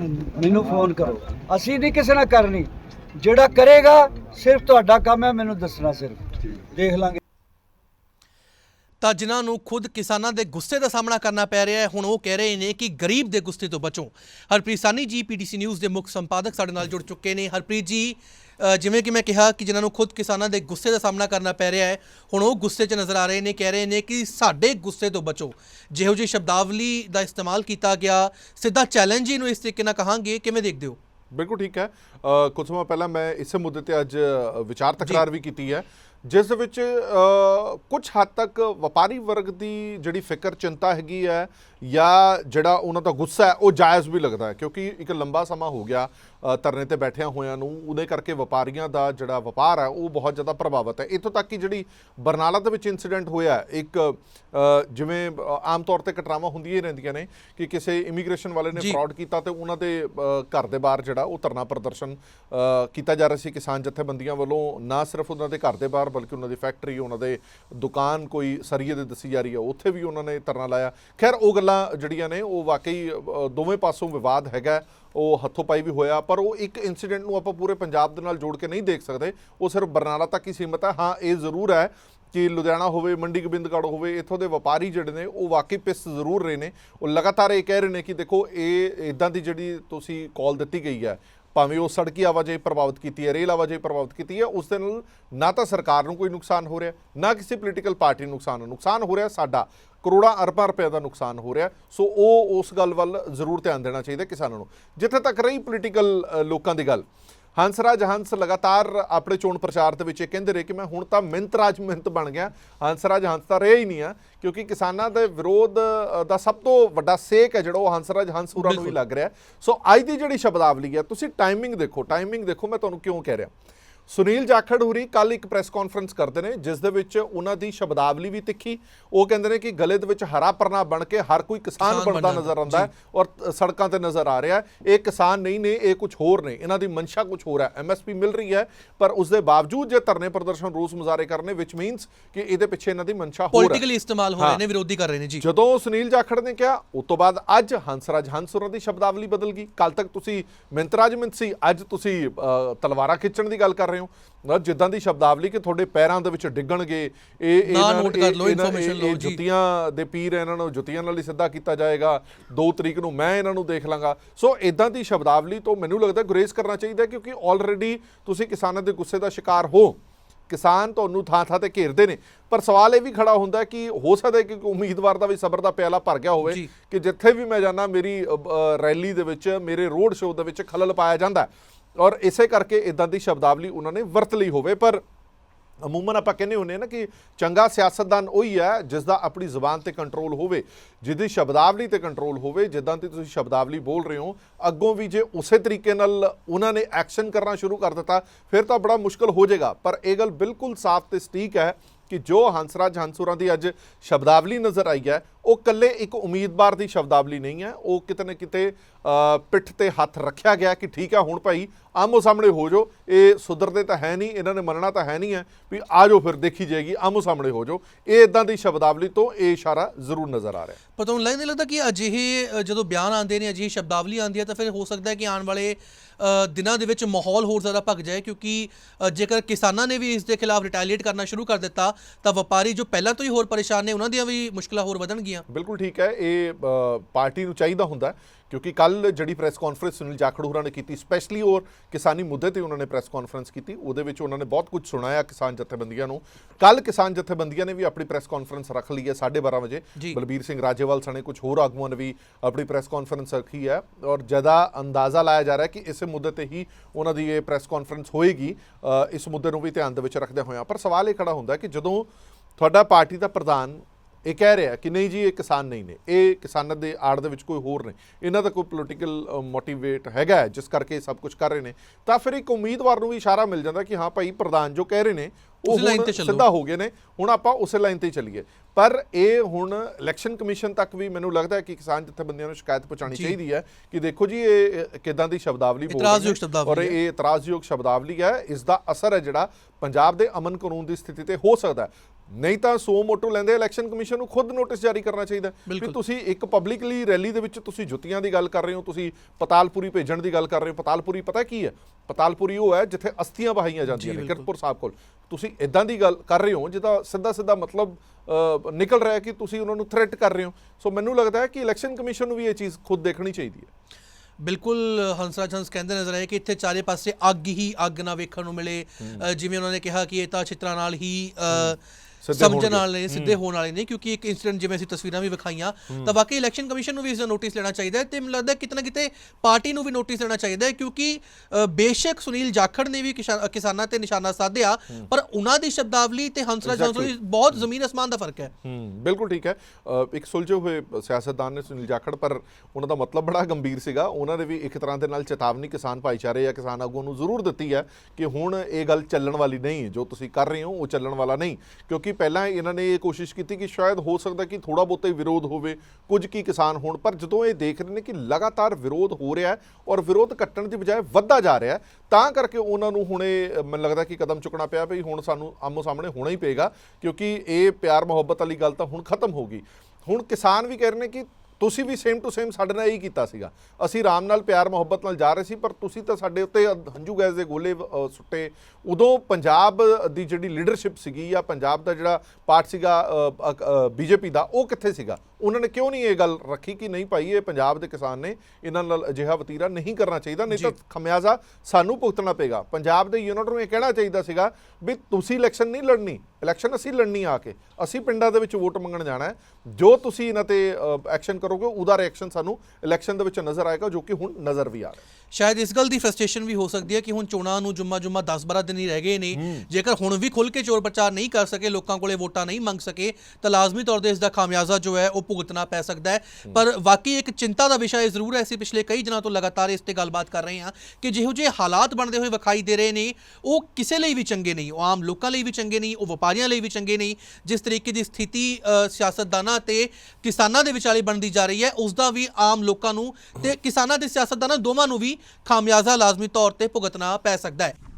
S2: ਮੈਨੂੰ ਫੋਨ ਕਰੋ। ਅਸੀਂ ਨਹੀਂ ਕਿਸੇ ਨਾਲ ਕਰਨੀ। ਜਿਹੜਾ ਕਰੇਗਾ ਸਿਰਫ ਤੁਹਾਡਾ ਕੰਮ ਹੈ ਮੈਨੂੰ ਦੱਸਣਾ ਸਿਰਫ। ਦੇਖ ਲਾਂਗੇ।
S1: ਤਾਂ ਜਿਨ੍ਹਾਂ ਨੂੰ ਖੁਦ ਕਿਸਾਨਾਂ ਦੇ ਗੁੱਸੇ ਦਾ ਸਾਹਮਣਾ ਕਰਨਾ ਪੈ ਰਿਹਾ ਹੈ ਹੁਣ ਉਹ ਕਹਿ ਰਹੇ ਨੇ ਕਿ ਗਰੀਬ ਦੇ ਗੁੱਸੇ ਤੋਂ ਬਚੋ। ਹਰਪ੍ਰੀਤ ਸਾਨੀ ਜੀ ਪੀਟੀਸੀ ਨਿਊਜ਼ ਦੇ ਮੁੱਖ ਸੰਪਾਦਕ ਸਾਡੇ ਨਾਲ ਜੁੜ ਚੁੱਕੇ ਨੇ। ਹਰਪ੍ਰੀਤ ਜੀ ਜਿਵੇਂ ਕਿ ਮੈਂ ਕਿਹਾ ਕਿ ਜਿਨ੍ਹਾਂ ਨੂੰ ਖੁਦ ਕਿਸਾਨਾਂ ਦੇ ਗੁੱਸੇ ਦਾ ਸਾਹਮਣਾ ਕਰਨਾ ਪੈ ਰਿਹਾ ਹੈ ਹੁਣ ਉਹ ਗੁੱਸੇ 'ਚ ਨਜ਼ਰ ਆ ਰਹੇ ਨੇ ਕਹਿ ਰਹੇ ਨੇ ਕਿ ਸਾਡੇ ਗੁੱਸੇ ਤੋਂ ਬਚੋ। ਜਿਹੋ ਜਿਹੀ ਸ਼ਬਦਾਵਲੀ ਦਾ ਇਸਤੇਮਾਲ ਕੀਤਾ ਗਿਆ ਸਿੱਧਾ ਚੈਲੰਜ ਹੀ ਨੂੰ ਇਸ ਤਰੀਕੇ ਨਾਲ ਕਹਾਂਗੇ ਕਿਵੇਂ ਦੇਖਦੇ ਹੋ?
S4: ਬਿਲਕੁਲ ਠੀਕ ਹੈ। ਕੁਝ ਸਮਾਂ ਪਹਿਲਾਂ ਮੈਂ ਇਸੇ ਮੁੱਦੇ ਤੇ ਅੱਜ ਵਿਚਾਰ ਤਕਰਾਰ ਵੀ ਕੀਤੀ ਹੈ। ਜਿਸ ਵਿੱਚ ਕੁਝ ਹੱਦ ਤੱਕ ਵਪਾਰੀ ਵਰਗ ਦੀ ਜਿਹੜੀ ਫਿਕਰ ਚਿੰਤਾ ਹੈਗੀ ਹੈ ਜਾਂ ਜਿਹੜਾ ਉਹਨਾਂ ਦਾ ਗੁੱਸਾ ਹੈ ਉਹ ਜਾਇਜ਼ ਵੀ ਲੱਗਦਾ ਹੈ। ਕਿਉਂਕਿ ਇੱਕ ਲੰਬਾ ਸਮਾਂ ਹੋ ਗਿਆ ਧਰਨੇ ਤੇ ਬੈਠਿਆਂ ਹੋਇਆਂ ਨੂੰ। ਉਹਦੇ ਕਰਕੇ ਵਪਾਰੀਆਂ ਦਾ ਜਿਹੜਾ ਵਪਾਰ ਹੈ ਉਹ ਬਹੁਤ ਜ਼ਿਆਦਾ ਪ੍ਰਭਾਵਿਤ ਹੈ। ਇੱਥੋਂ ਤੱਕ ਕਿ ਜਿਹੜੀ ਬਰਨਾਲਾ ਦੇ ਵਿੱਚ ਇਨਸੀਡੈਂਟ ਹੋਇਆ ਇੱਕ ਜਿਵੇਂ ਆਮ ਤੌਰ ਤੇ ਕਟਰਾਵਾਂ ਹੁੰਦੀਆਂ ਹੀ ਰਹਿੰਦੀਆਂ ਨੇ ਕਿ ਕਿਸੇ ਇਮੀਗ੍ਰੇਸ਼ਨ ਵਾਲੇ ਨੇ। ਫਰਾਡ ਕੀਤਾ ਤੇ ਉਹਨਾਂ ਦੇ ਘਰ ਦੇ ਬਾਹਰ ਜਿਹੜਾ ਉਹ ਧਰਨਾ ਪ੍ਰਦਰਸ਼ਨ ਕੀਤਾ ਜਾ ਰਿਹਾ ਸੀ ਕਿਸਾਨ ਜਥੇਬੰਦੀਆਂ ਵੱਲੋਂ। ਨਾ ਸਿਰਫ ਉਹਨਾਂ ਦੇ ਘਰ ਦੇ ਬਾਹਰ ਬਲਕਿ ਉਹਨਾਂ ਦੀ ਫੈਕਟਰੀ ਉਹਨਾਂ ਦੇ ਦੁਕਾਨ ਕੋਈ ਸਰੀਏ ਦੇ ਦੱਸੀ ਜਾ ਰਹੀ ਹੈ ਉੱਥੇ ਵੀ ਉਹਨਾਂ ਨੇ ਧਰਨਾ ਲਾਇਆ। ਖੈਰ, ਉਹ ਗੱਲਾਂ ਜਿਹੜੀਆਂ ਨੇ, ਉਹ ਵਾਕਈ ਦੋਵੇਂ ਪਾਸੋਂ ਵਿਵਾਦ ਹੈਗਾ। ਉਹ ਹੱਥੋਂ ਪਾਈ ਵੀ ਹੋਇਆ, ਪਰ ਉਹ ਇੱਕ ਇਨਸੀਡੈਂਟ ਨੂੰ ਆਪਾਂ ਪੂਰੇ ਪੰਜਾਬ ਦੇ ਨਾਲ ਜੋੜ ਕੇ ਨਹੀਂ ਦੇਖ ਸਕਦੇ। ਉਹ ਸਿਰਫ ਬਰਨਾਲਾ ਤੱਕ ਹੀ ਸੀਮਤ ਹੈ ਹਾਂ, ਇਹ ਜ਼ਰੂਰ ਹੈ ਕਿ ਲੁਧਿਆਣਾ ਹੋਵੇ, ਮੰਡੀ ਗੋਬਿੰਦਗੜ੍ਹ ਹੋਵੇ, ਇੱਥੋਂ ਦੇ ਵਪਾਰੀ ਜਿਹੜੇ ਨੇ, ਉਹ ਵਾਕਈ ਪਿਸ ਜ਼ਰੂਰ ਰਹੇ ਨੇ। ਉਹ ਲਗਾਤਾਰ ਇਹ ਕਹਿ ਰਹੇ ਨੇ ਕਿ ਦੇਖੋ, ਇਹ ਇਦਾਂ ਦੀ ਜਿਹੜੀ ਤੁਸੀਂ ਕਾਲ ਦਿੱਤੀ ਗਈ ਹੈ ਭਾਵੇਂ ਉਹ ਸੜਕੀ ਆਵਾਜਾਈ ਪ੍ਰਭਾਵਿਤ ਕੀਤੀ ਹੈ, ਰੇਲ ਆਵਾਜਾਈ ਪ੍ਰਭਾਵਿਤ ਕੀਤੀ ਹੈ, ਉਸ ਦੇ ਨਾਲ ਨਾ ਤਾਂ ਸਰਕਾਰ ਨੂੰ ਕੋਈ ਨੁਕਸਾਨ ਹੋ ਰਿਹਾ, ਨਾ ਕਿਸੇ ਪੋਲੀਟੀਕਲ ਪਾਰਟੀ ਨੂੰ ਨੁਕਸਾਨ ਨੁਕਸਾਨ ਹੋ ਰਿਹਾ ਸਾਡਾ, ਕਰੋੜਾਂ ਅਰਬਾਂ ਰੁਪਏ ਦਾ ਨੁਕਸਾਨ ਹੋ ਰਿਹਾ। ਸੋ ਉਹ ਉਸ ਗੱਲ ਵੱਲ ਜ਼ਰੂਰ ਧਿਆਨ ਦੇਣਾ ਚਾਹੀਦਾ ਕਿਸਾਨਾਂ ਨੂੰ। ਜਿੱਥੇ ਤੱਕ ਰਹੀ ਪੋਲੀਟੀਕਲ ਲੋਕਾਂ ਦੀ ਗੱਲ ਹੰਸਰਾਜ ਹੰਸ ਲਗਾਤਾਰ ਆਪਣੇ ਚੋਣ ਪ੍ਰਚਾਰ ਦੇ ਵਿੱਚ ਇਹ ਕਹਿੰਦੇ ਰਹੇ ਕਿ ਮੈਂ ਹੁਣ ਤਾਂ ਮਿੰਤ ਰਾਜ ਮਿੰਤ ਬਣ ਗਿਆ। ਹੰਸਰਾਜ ਹੰਸ ਤਾਂ ਰਿਹਾ ਹੀ ਨਹੀਂ ਆ ਕਿਉਂਕਿ ਕਿਸਾਨਾਂ ਦੇ ਵਿਰੋਧ ਦਾ ਸਭ ਤੋਂ ਵੱਡਾ ਸੇਕ ਹੈ ਜਿਹੜਾ ਉਹ ਹੰਸਰਾਜ ਹੰਸ ਹੋਰਾਂ ਨੂੰ ਵੀ ਲੱਗ ਰਿਹਾ। ਸੋ ਅੱਜ ਦੀ ਜਿਹੜੀ ਸ਼ਬਦਾਵਲੀ ਹੈ ਤੁਸੀਂ ਟਾਈਮਿੰਗ ਦੇਖੋ ਟਾਈਮਿੰਗ ਦੇਖੋ ਮੈਂ ਤੁਹਾਨੂੰ ਕਿਉਂ ਕਹਿ ਰਿਹਾ। ਸੁਨੀਲ ਜਾਖੜ ਹੁਰੀ ਕੱਲ ਇੱਕ ਪ੍ਰੈਸ ਕਾਨਫਰੰਸ ਕਰਦੇ ਨੇ ਜਿਸ ਦੇ ਵਿੱਚ ਉਹਨਾਂ ਦੀ ਸ਼ਬਦਾਵਲੀ ਵੀ ਤਿੱਖੀ। ਉਹ ਕਹਿੰਦੇ ਨੇ ਕਿ ਗਲੇ ਦੇ ਵਿੱਚ ਹਰਾ ਪਰਨਾ ਬਣ ਕੇ ਹਰ ਕੋਈ ਕਿਸਾਨ ਬਣਦਾ ਨਜ਼ਰ ਆਉਂਦਾ ਹੈ ਔਰ ਸੜਕਾਂ ਤੇ ਨਜ਼ਰ ਆ ਰਿਹਾ ਹੈ। ਇਹ ਕਿਸਾਨ ਨਹੀਂ ਨੇ ਇਹ ਕੁਝ ਹੋਰ ਨੇ। ਇਹਨਾਂ ਦੀ ਮਨਸ਼ਾ ਕੁਝ ਹੋਰ ਹੈ। ਐਮਐਸਪੀ ਮਿਲ ਰਹੀ ਹੈ ਪਰ ਉਸ ਦੇ ਬਾਵਜੂਦ ਜੇ ਧਰਨੇ ਪ੍ਰਦਰਸ਼ਨ ਰੋਸ ਮੁਜ਼ਾਹਰੇ ਕਰਨੇ ਵਿਚ ਮੀਨਸ ਕਿ ਇਹਦੇ ਪਿੱਛੇ ਇਹਨਾਂ ਦੀ ਮਨਸ਼ਾ ਹੋਰ ਹੈ।
S1: ਪੋਲਿਟੀਕਲੀ ਇਸਤੇਮਾਲ ਹੋ ਰਹੇ ਨੇ ਵਿਰੋਧੀ ਕਰ ਰਹੇ ਨੇ ਜੀ।
S4: ਜਦੋਂ ਸੁਨੀਲ ਜਾਖੜ ਨੇ ਕਿਹਾ ਉਸ ਤੋਂ ਬਾਅਦ ਅੱਜ ਹੰਸਰਾਜ ਹੰਸੁਰਾਂ ਦੀ ਸ਼ਬਦਾਵਲੀ ਬਦਲ ਗਈ। ਕੱਲ ਤੱਕ ਤੁਸੀਂ ਮਿੰਤਰਾਜ ਮਿੰਤ ਸੀ ਅੱਜ ਤੁਸੀਂ ਤਲਵਾਰਾਂ ਖਿੱਚਣ ਦੀ ਗੱਲ ਕਰ ਰਹੇ ਹੋ ਨਾ ਜਿੱਦਾਂ ਦੀ ਸ਼ਬਦਾਵਲੀ ਕਿ ਤੁਹਾਡੇ ਪੈਰਾਂ ਦੇ ਵਿੱਚ ਡਿੱਗਣਗੇ ਇਹ
S1: ਨਾ
S4: ਇਹਨਾਂ-
S1: note ਕਰ ਲਓ,
S4: ਇਹ-
S1: ਲਓ ਜੀ।
S4: ਜੁੱਤੀਆਂ ਦੇ ਪੀਰ ਇਹਨਾਂ ਨੂੰ ਜੁੱਤੀਆਂ ਨਾਲ ਹੀ ਸਿੱਧਾ ਕੀਤਾ ਜਾਏਗਾ 2 ਤਰੀਕ ਨੂੰ ਮੈਂ ਇਹਨਾਂ ਨੂੰ ਦੇਖ ਲਾਂਗਾ ਸੋ ਇਦਾਂ ਦੀ ਸ਼ਬਦਾਵਲੀ ਤੋਂ ਮੈਨੂੰ ਲੱਗਦਾ ਗੁਰੇਜ਼ ਕਰਨਾ ਚਾਹੀਦਾ ਕਿਉਂਕਿ ਆਲਰੇਡੀ ਤੁਸੀਂ ਕਿਸਾਨਾਂ ਦੇ ਗੁੱਸੇ ਦਾ ਸ਼ਿਕਾਰ ਹੋ ਕਿਸਾਨ ਤੁਹਾਨੂੰ ਥਾਂ ਥਾਂ ਤੇ ਘੇਰਦੇ ਨੇ ਪਰ ਸਵਾਲ ਇਹ ਵੀ ਖੜਾ ਹੁੰਦਾ ਕਿ ਹੋ ਸਕਦਾ ਹੈ ਕਿ ਕੋਈ ਉਮੀਦਵਾਰ ਦਾ ਵੀ ਸਬਰ ਦਾ ਪਿਆਲਾ ਭਰ ਗਿਆ ਹੋਵੇ। ਕਿ ਜਿੱਥੇ ਵੀ ਮੈਂ ਜਾਣਾ ਮੇਰੀ ਰੈਲੀ ਦੇ ਵਿੱਚ ਮੇਰੇ ਰੋਡ ਸ਼ੋਅ ਦੇ ਵਿੱਚ ਖਲਲ ਪਾਇਆ ਜਾਂਦਾ ਹੈ। ਔਰ ਇਸੇ ਕਰਕੇ ਇਦਾਂ ਦੀ ਸ਼ਬਦਾਵਲੀ ਉਹਨਾਂ ਨੇ ਵਰਤ ਲਈ ਹੋਵੇ, ਪਰ ਅਮੂਮਨ ਆਪਾਂ ਕਹਿੰਦੇ ਹੁੰਦੇ ਆ ਨਾ ਕਿ ਚੰਗਾ ਸਿਆਸਤਦਾਨ ਉਹੀ ਹੈ ਜਿਸ ਦਾ ਆਪਣੀ ਜ਼ੁਬਾਨ ਤੇ ਕੰਟਰੋਲ ਹੋਵੇ, ਜਿਹਦੀ ਸ਼ਬਦਾਵਲੀ ਤੇ ਕੰਟਰੋਲ ਹੋਵੇ, ਜਿੱਦਾਂ ਦੀ ਤੁਸੀਂ ਸ਼ਬਦਾਵਲੀ ਬੋਲ ਰਹੇ ਹੋ, ਅੱਗੋਂ ਵੀ ਜੇ ਉਸੇ ਤਰੀਕੇ ਨਾਲ ਉਹਨਾਂ ਨੇ ਐਕਸ਼ਨ ਕਰਨਾ ਸ਼ੁਰੂ ਕਰ ਦਿੱਤਾ, ਫਿਰ ਤਾਂ ਬੜਾ ਮੁਸ਼ਕਲ ਹੋ ਜਾਏਗਾ। ਪਰ ਇਹ ਗੱਲ ਬਿਲਕੁਲ ਸਾਫ਼ ਤੇ ਸਟੀਕ ਹੈ ਕਿ ਜੋ ਹੰਸਰਾਜ ਹੰਸੂਰਾਂ ਦੀ ਅੱਜ ਸ਼ਬਦਾਵਲੀ ਨਜ਼ਰ ਆਈ ਹੈ ਉਹ ਕੱਲੇ ਇੱਕ ਉਮੀਦਵਾਰ ਦੀ ਸ਼ਬਦਾਵਲੀ ਨਹੀਂ ਹੈ। ਉਹ ਕਿਤੇ ਨਾ ਕਿਤੇ ਪਿੱਠ ਤੇ ਹੱਥ ਰੱਖਿਆ ਗਿਆ ਕਿ ਠੀਕ ਹੈ, ਹੁਣ ਭਾਈ ਆਮੋ ਸਾਹਮਣੇ ਹੋ ਜਾਓ। ਇਹ ਸੁਧਰਦੇ ਤਾਂ ਹੈ ਨਹੀਂ, ਇਹਨਾਂ ਨੇ ਮੰਨਣਾ ਤਾਂ ਹੈ ਨਹੀਂ ਹੈ ਵੀ ਆ ਜਾਓ ਫਿਰ ਦੇਖੀ ਜਾਏਗੀ, ਆਮੋ ਸਾਹਮਣੇ ਹੋ ਜਾਓ। ਇਹ ਇਦਾਂ ਦੀ ਸ਼ਬਦਾਵਲੀ ਤੋਂ ਇਹ ਇਸ਼ਾਰਾ ਜ਼ਰੂਰ ਨਜ਼ਰ ਆ ਰਿਹਾ ਹੈ।
S1: ਪਰ ਤੁਹਾਨੂੰ ਲੱਗਦਾ ਨਹੀਂ ਲੱਗਦਾ ਕਿ ਅਜਿਹੇ ਜਦੋਂ ਬਿਆਨ ਆਉਂਦੇ ਨੇ, ਅਜਿਹੀ ਸ਼ਬਦਾਵਲੀ ਆਉਂਦੀ ਹੈ ਤਾਂ ਫਿਰ ਹੋ ਸਕਦਾ ਹੈ ਕਿ ਆਉਣ ਵਾਲੇ ਦਿਨਾਂ ਦੇ ਵਿੱਚ ਮਾਹੌਲ ਹੋਰ ਜ਼ਿਆਦਾ ਭੱਗ ਜਾਏ? ਕਿਉਂਕਿ ਜੇਕਰ ਕਿਸਾਨਾਂ ਨੇ ਵੀ ਇਸ ਦੇ ਖਿਲਾਫ ਰਿਟੈਲੀਏਟ ਕਰਨਾ ਸ਼ੁਰੂ ਕਰ ਦਿੱਤਾ, ਤਾਂ ਵਪਾਰੀ ਜੋ ਪਹਿਲਾਂ ਤੋਂ ਹੀ ਹੋਰ ਪਰੇਸ਼ਾਨ ਨੇ, ਉਹਨਾਂ ਦੀਆਂ ਵੀ ਮੁਸ਼ਕਲਾਂ ਹੋਰ ਵਧਣਗੀਆਂ।
S4: ਬਿਲਕੁਲ ਠੀਕ ਹੈ ਇਹ ਪਾਰਟੀ ਨੂੰ ਚਾਹੀਦਾ ਹੁੰਦਾ ਕਿਉਂਕਿ ਕੱਲ ਜਿਹੜੀ ਪ੍ਰੈਸ ਕਾਨਫਰੰਸ ਸੁਨੀਲ ਜਾਖੜ ਹੋਰਾਂ ਨੇ ਕੀਤੀ ਸਪੈਸ਼ਲੀ ਔਰ ਕਿਸਾਨੀ ਮੁੱਦੇ ਤੇ ਉਹਨਾਂ ਨੇ ਪ੍ਰੈਸ ਕਾਨਫਰੰਸ ਕੀਤੀ ਉਹਦੇ ਵਿੱਚ ਉਹਨਾਂ ਨੇ ਬਹੁਤ ਕੁਝ ਸੁਣਾਇਆ ਕਿਸਾਨ ਜਥੇਬੰਦੀਆਂ ਨੂੰ। ਕੱਲ ਕਿਸਾਨ ਜਥੇਬੰਦੀਆਂ ਨੇ ਵੀ ਆਪਣੀ ਪ੍ਰੈਸ ਕਾਨਫਰੰਸ ਰੱਖ ਲਈ ਹੈ 12:30 ਵਜੇ। ਬਲਬੀਰ ਸਿੰਘ ਰਾਜੇਵਾਲ ਸਣੇ ਕੁਝ ਹੋਰ ਆਗੂਆਂ ਨੇ ਵੀ ਆਪਣੀ ਪ੍ਰੈਸ ਕਾਨਫਰੰਸ ਰੱਖੀ ਹੈ ਔਰ ਜ਼ਿਆਦਾ ਅੰਦਾਜ਼ਾ ਲਾਇਆ ਜਾ ਰਿਹਾ ਹੈ ਕਿ ਇਸੇ ਮੁੱਦੇ ਤੇ ਹੀ ਉਹਨਾਂ ਦੀ ਇਹ ਪ੍ਰੈਸ ਕਾਨਫਰੰਸ ਹੋਏਗੀ ਇਸ ਮੁੱਦੇ ਨੂੰ ਵੀ ਧਿਆਨ ਦੇ ਵਿੱਚ ਰੱਖਦੇ ਹੋਇਆ। ਪਰ ਸਵਾਲ ਇਹ ਖੜਾ ਹੁੰਦਾ ਕਿ ਜਦੋਂ ਤੁਹਾਡਾ ਪਾਰਟੀ ਦਾ ਪ੍ਰਧਾਨ ਇਹ ਕਹਿ ਰਿਹਾ ਕਿ ਨਹੀਂ ਜੀ ਇਹ ਕਿਸਾਨ ਨਹੀਂ ਨੇ। ਇਹ ਕਿਸਾਨਾਂ ਦੇ ਆੜ ਦੇ ਵਿੱਚ ਕੋਈ ਹੋਰ ਨੇ। ਇਹਨਾਂ ਦਾ ਕੋਈ ਪੋਲੀਟੀਕਲ ਮੋਟੀਵੇਟ ਹੈਗਾ ਜਿਸ ਕਰਕੇ ਸਭ ਕੁਝ ਕਰ ਰਹੇ ਨੇ। ਤਾਂ ਫਿਰ ਇੱਕ ਉਮੀਦਵਾਰ ਨੂੰ ਵੀ ਇਸ਼ਾਰਾ ਮਿਲ ਜਾਂਦਾ ਕਿ ਹਾਂ ਭਾਈ ਪ੍ਰਧਾਨ ਜੋ ਕਹਿ ਰਹੇ ਨੇ ਉਹ ਹੁਣ। ਸਿੱਧਾ ਹੋ ਗਏ ਨੇ। ਹੁਣ ਆਪਾਂ ਉਸੇ ਲਾਈਨ ਤੇ ਚੱਲੀਏ। ਪਰ ਇਹ ਹੁਣ ਇਲੈਕਸ਼ਨ ਕਮਿਸ਼ਨ ਤੱਕ ਵੀ ਮੈਨੂੰ ਲੱਗਦਾ ਹੈ ਕਿ ਕਿਸਾਨ ਜਥੇਬੰਦੀਆਂ ਨੂੰ ਸ਼ਿਕਾਇਤ ਪਹੁੰਚਾਉਣੀ
S1: ਜੀ।
S4: ਚਾਹੀਦੀ ਹੈ ਕਿ ਦੇਖੋ ਜੀ ਇਹ ਕਿੱਦਾਂ ਦੀ ਸ਼ਬਦਾਵਲੀ ਬੋਲ ਰਹੇ ਔਰ। ਇਹ ਇਤਰਾਜ਼ਯੋਗ ਸ਼ਬਦਾਵਲੀ ਹੈ। ਇਸ ਦਾ ਅਸਰ ਹੈ ਜਿਹੜਾ ਪੰਜਾਬ ਦੇ ਅਮਨ ਕਾਨੂੰਨ ਦੀ ਸਥਿਤੀ ਤੇ ਹੋ ਸਕਦਾ ਹੈ। ਨਹੀਂ ਤਾਂ ਸੋ ਮੋਟੋ ਲੈਂਦੇ ਇਲੈਕਸ਼ਨ ਕਮਿਸ਼ਨ ਨੂੰ ਖੁਦ ਨੋਟਿਸ ਜਾਰੀ ਕਰਨਾ ਚਾਹੀਦਾ ਵੀ। ਤੁਸੀਂ ਇੱਕ ਪਬਲਿਕਲੀ ਰੈਲੀ ਦੇ ਵਿੱਚ ਤੁਸੀਂ ਜੁੱਤੀਆਂ ਦੀ ਗੱਲ ਕਰ ਰਹੇ ਹੋ ਤੁਸੀਂ ਪਤਾਲਪੁਰੀ ਭੇਜਣ ਦੀ ਗੱਲ ਕਰ ਰਹੇ ਹੋ। ਪਤਾਲਪੁਰੀ ਪਤਾ ਕੀ ਹੈ? ਪਤਾਲਪੁਰੀ ਉਹ ਹੈ ਜਿੱਥੇ ਅਸਥੀਆਂ ਵਹਾਈਆਂ ਜਾਂਦੀਆਂ ਨੇ। ਕਿਰਤਪੁਰ ਸਾਹਿਬ ਕੋਲ। ਤੁਸੀਂ ਇਦਾਂ ਦੀ ਗੱਲ ਕਰ ਰਹੇ ਹੋ ਜਿਹਦਾ ਸਿੱਧਾ ਸਿੱਧਾ ਮਤਲਬ ਨਿਕਲ ਰਿਹਾ ਕਿ ਤੁਸੀਂ ਉਹਨਾਂ ਨੂੰ ਥ੍ਰੈਟ ਕਰ ਰਹੇ ਹੋ। ਸੋ ਮੈਨੂੰ ਲੱਗਦਾ ਹੈ ਕਿ ਇਲੈਕਸ਼ਨ ਕਮਿਸ਼ਨ ਨੂੰ ਵੀ ਇਹ ਚੀਜ਼ ਖੁਦ ਦੇਖਣੀ ਚਾਹੀਦੀ ਹੈ।
S1: ਬਿਲਕੁਲ ਹੰਸਰਾਜ ਹੰਸ ਕਹਿੰਦੇ ਨਜ਼ਰ ਆਏ ਕਿ ਇੱਥੇ ਚਾਰੇ ਪਾਸੇ ਅੱਗ ਹੀ ਅੱਗ ਨਾ ਵੇਖਣ ਨੂੰ ਮਿਲੇ। ਜਿਵੇਂ ਉਹਨਾਂ ਨੇ ਕਿਹਾ ਕਿ ਇਹ ਤਾਂ ਚਿੱਤਰਾਂ ਨਾਲ ਹੀ। ਸਮਝਣ ਨੇ ਸਿੱਧੇ ਹੋਣ ਵਾਲੇ ਨੇ ਕਿਉਂਕਿ ਇੱਕ ਇਨਸੀਡੈਂਟ ਜਿਵੇਂ ਅਸੀਂ ਤਸਵੀਰਾਂ ਵੀ ਵਿਖਾਈਆਂ ਤਾਂ ਵਾਕਈ ਇਲੈਕਸ਼ਨ ਕਮਿਸ਼ਨ ਨੂੰ ਵੀ ਇਸ ਦਾ ਨੋਟਿਸ ਲੈਣਾ ਚਾਹੀਦਾ ਹੈ ਤੇ ਮੈਨੂੰ ਲੱਗਦਾ ਹੈ ਕਿਤੇ ਪਾਰਟੀ ਨੂੰ ਵੀ ਨੋਟਿਸ ਲੈਣਾ ਚਾਹੀਦਾ ਹੈ ਕਿਉਂਕਿ ਅ, ਬੇਸ਼ੱਕ ਸੁਨੀਲ ਜਾਖੜ ਨੇ ਵੀ ਕਿਸ਼ਾ- ਕਿਸਾਨਾਂ ਤੇ ਨਿਸ਼ਾਨਾ ਸਾਧਿਆ ਪਰ ਉਹਨਾਂ ਦੀ ਸ਼ਬਦਾਵਲੀ ਤੇ ਹੰਸਰਾਜ ਹੰਸ ਦੀ ਬਹੁਤ ਜ਼ਮੀਨ ਅਸਮਾਨ ਦਾ ਫ਼ਰਕ ਹੈ।
S4: ਹੂੰ ਬਿਲਕੁਲ ਠੀਕ ਹੈ। ਅ, ਇੱਕ ਸੁਲਝੇ ਹੋਏ ਸਿਆਸਤਦਾਨ ਨੇ ਸੁਨੀਲ ਜਾਖੜ ਪਰ ਉਹਨਾਂ ਦਾ ਮਤਲਬ ਬੜਾ ਗੰਭੀਰ ਸੀਗਾ। ਉਹਨਾਂ ਨੇ ਵੀ ਇੱਕ ਤਰ੍ਹਾਂ ਦੇ ਨਾਲ ਚੇਤਾਵਨੀ ਕਿਸਾਨ ਭਾਈਚਾਰੇ ਜਾਂ ਕਿਸਾਨ ਆਗੂਆਂ ਨੂੰ ਜ਼ਰੂਰ ਦਿੱਤੀ ਹੈ ਕਿ ਹੁਣ ਇਹ ਗੱਲ ਚੱਲਣ ਵਾਲੀ ਨਹੀਂ ਜੋ ਤੁਸੀਂ ਕਰ ਰਹੇ ਹੋ ਉਹ ਚੱਲਣ ਵਾਲਾ ਨਹੀਂ ਕਿਉਂਕਿ ਪਹਿਲਾਂ ਇਹਨਾਂ ਨੇ ਇਹ ਕੋਸ਼ਿਸ਼ ਕੀਤੀ ਕਿ ਸ਼ਾਇਦ ਹੋ ਸਕਦਾ ਕਿ ਥੋੜਾ ਬਹੁਤਾ ਹੀ ਵਿਰੋਧ ਹੋਵੇ ਕੁਝ ਕੀ ਕਿਸਾਨ ਹੋਣ ਪਰ ਜਦੋਂ ਇਹ ਦੇਖ ਰਹੇ ਨੇ ਕਿ ਲਗਾਤਾਰ ਵਿਰੋਧ ਹੋ ਰਿਹਾ ਹੈ ਔਰ ਵਿਰੋਧ ਕੱਟਣ ਦੀ ਬਜਾਏ ਵੱਧਦਾ ਜਾ ਰਿਹਾ ਹੈ ਤਾਂ ਕਰਕੇ ਉਹਨਾਂ ਨੂੰ ਹੁਣੇ ਅ, ਮੈਨੂੰ ਲੱਗਦਾ ਕਿ ਕਦਮ ਚੁੱਕਣਾ ਪਿਆ ਵੀ ਹੁਣ ਸਾਨੂੰ ਆਮੋ ਸਾਹਮਣੇ ਹੋਣਾ ਹੀ ਪਏਗਾ ਕਿਉਂਕਿ ਇਹ ਪਿਆਰ ਮੁਹੱਬਤ ਵਾਲੀ ਗੱਲ ਤਾਂ ਹੁਣ ਖਤਮ ਹੋ ਗਈ। ਹੁਣ ਕਿਸਾਨ ਵੀ ਕਹਿ ਰਹੇ ਨੇ ਕਿ ਤੁਸੀਂ ਵੀ ਸੇਮ ਟੂ ਸੇਮ ਸਾਡੇ ਨਾਲ ਇਹੀ ਕੀਤਾ ਸੀਗਾ। ਅਸੀਂ ਆਰਾਮ ਨਾਲ ਪਿਆਰ ਮੁਹੱਬਤ ਨਾਲ ਜਾ ਰਹੇ ਸੀ ਪਰ ਤੁਸੀਂ ਤਾਂ ਸਾਡੇ ਉੱਤੇ ਹੰਝੂ ਗੈਸ ਦੇ ਗੋਲੇ ਸੁੱਟੇ। ਉਦੋਂ ਪੰਜਾਬ ਦੀ ਜਿਹੜੀ ਲੀਡਰਸ਼ਿਪ ਸੀਗੀ ਜਾਂ ਪੰਜਾਬ ਦਾ ਜਿਹੜਾ ਪਾਰਟ ਸੀਗਾ ਬੀਜੇਪੀ ਦਾ ਉਹ ਕਿੱਥੇ ਸੀਗਾ? ਉਹਨਾਂ ਨੇ ਕਿਉਂ ਨਹੀਂ ਇਹ ਗੱਲ ਰੱਖੀ ਕਿ ਨਹੀਂ ਭਾਈ ਇਹ ਪੰਜਾਬ ਦੇ ਕਿਸਾਨ ਨੇ ਇਹਨਾਂ ਨਾਲ ਅਜਿਹਾ ਵਤੀਰਾ ਨਹੀਂ ਕਰਨਾ ਚਾਹੀਦਾ ਨਹੀਂ ਤਾਂ ਖਮਿਆਜ਼ਾ ਸਾਨੂੰ ਭੁਗਤਣਾ ਪਏਗਾ। ਪੰਜਾਬ ਦੇ ਯੂਨਿਟ ਨੂੰ ਇਹ ਕਹਿਣਾ ਚਾਹੀਦਾ ਸੀਗਾ ਵੀ ਤੁਸੀਂ ਇਲੈਕਸ਼ਨ ਨਹੀਂ ਲੜਨੀ ਇਲੈਕਸ਼ਨ ਅਸੀਂ ਲੜਨੀ ਆ ਕੇ। ਅਸੀਂ ਪਿੰਡਾਂ ਦੇ ਵਿੱਚ ਵੋਟ ਮੰਗਣ ਜਾਣਾ ਜੋ ਤੁਸੀਂ ਇਹਨਾਂ ਤੇ ਐਕਸ਼ਨ ਕਰੋਗੇ ਉਹਦਾ ਰਿਐਕਸ਼ਨ ਸਾਨੂੰ ਇਲੈਕਸ਼ਨ ਦੇ ਵਿੱਚ ਨਜ਼ਰ ਆਏਗਾ ਜੋ ਕਿ ਹੁਣ ਨਜ਼ਰ ਵੀ ਆ ਰਿਹਾ
S1: ਸ਼ਾਇਦ ਇਸ ਗੱਲ ਦੀ ਫਰਸਟ੍ਰੇਸ਼ਨ ਵੀ ਹੋ ਸਕਦੀ ਹੈ ਕਿ ਹੁਣ ਚੋਣਾਂ ਨੂੰ ਜੁਮਾ ਜੁਮਾ 10-12 ਦਿਨ ਹੀ ਰਹਿ ਗਏ ਨੇ। ਜੇਕਰ ਹੁਣ ਵੀ ਖੁੱਲ ਕੇ ਚੋਣ ਪ੍ਰਚਾਰ ਨਹੀਂ ਕਰ ਸਕੇ ਲੋਕਾਂ ਕੋਲੇ ਵੋਟਾਂ ਨਹੀਂ ਮੰਗ ਸਕੇ ਤਾਂ ਲਾਜ਼ਮੀ ਤੌਰ ਤੇ ਇਸ ਦਾ ਖਾਮਿਆਜ਼ਾ ਜੋ ਹੈ ਉਹ ਭੁਗਤਣਾ ਪੈ ਸਕਦਾ ਹੈ। ਪਰ ਵਾਕਈ ਇੱਕ ਚਿੰਤਾ ਦਾ ਵਿਸ਼ਾ ਇਹ ਜ਼ਰੂਰ ਹੈ ਅਸੀਂ ਪਿਛਲੇ ਕਈ ਦਿਨਾਂ ਤੋਂ ਲਗਾਤਾਰ ਇਸ ਤੇ ਗੱਲਬਾਤ ਕਰ ਰਹੇ ਹਾਂ ਕਿ ਜਿਹੋ ਜਿਹੇ ਹਾਲਾਤ ਬਣਦੇ ਹੋਏ ਵਿਖਾਈ ਦੇ ਰਹੇ ਨੇ ਉਹ ਕਿਸੇ ਲਈ ਵੀ ਚੰਗੇ ਨਹੀਂ ਉਹ ਆਮ ਲੋਕਾਂ ਲਈ ਵੀ ਚੰਗੇ ਨਹੀਂ ਉਹ ਵਪਾਰੀਆਂ ਲਈ ਵੀ ਚੰਗੇ ਨਹੀਂ। ਜਿਸ ਤਰੀਕੇ ਦੀ ਸਥਿਤੀ ਸਿਆਸਤਦਾਨਾਂ ਤੇ ਕਿਸਾਨਾਂ ਦੇ ਵਿਚਾਲੇ ਬਣਦੀ ਜਾ ਰਹੀ ਹੈ ਉਸ ਦਾ ਵੀ ਆਮ ਲੋਕਾਂ ਨੂੰ ਤੇ ਕਿਸਾਨਾਂ ਤੇ ਸਿਆਸਤਦਾਨਾਂ ਦੋਵਾਂ ਨੂੰ ਵੀ ਖਾਮਿਆਜ਼ਾ ਲਾਜ਼ਮੀ ਤੌਰ ਤੇ ਭੁਗਤਣਾ ਪੈ ਸਕਦਾ ਹੈ।